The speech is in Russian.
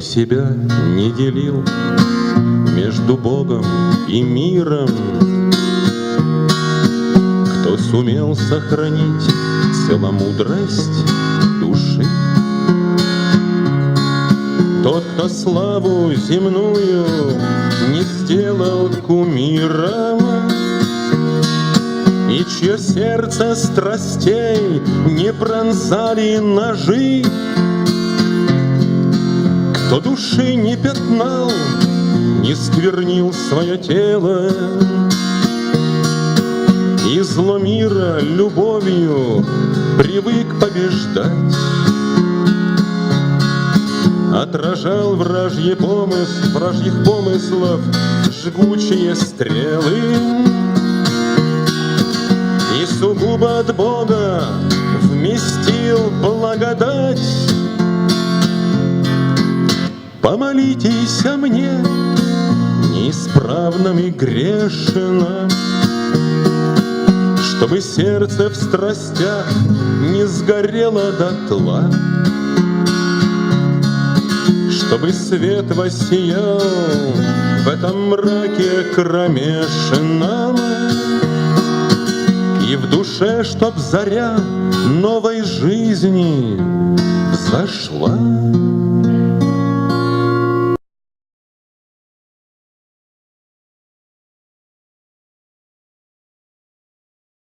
себя не делил Между Богом и миром, Кто сумел сохранить целомудрость души. Тот, кто славу земную не сделал кумиром, И чье сердце страстей не пронзали ножи, Кто души не пятнал, не сквернил свое тело, И зло мира любовью привык побеждать. Отражал вражьи помысл, вражьих помыслов жгучие стрелы. И сугубо от Бога вместил благодать. Помолитесь о мне, неисправном и грешном, Чтобы сердце в страстях не сгорело дотла. Чтобы свет воссиял в этом мраке кромешном, И в душе, чтоб заря новой жизни взошла.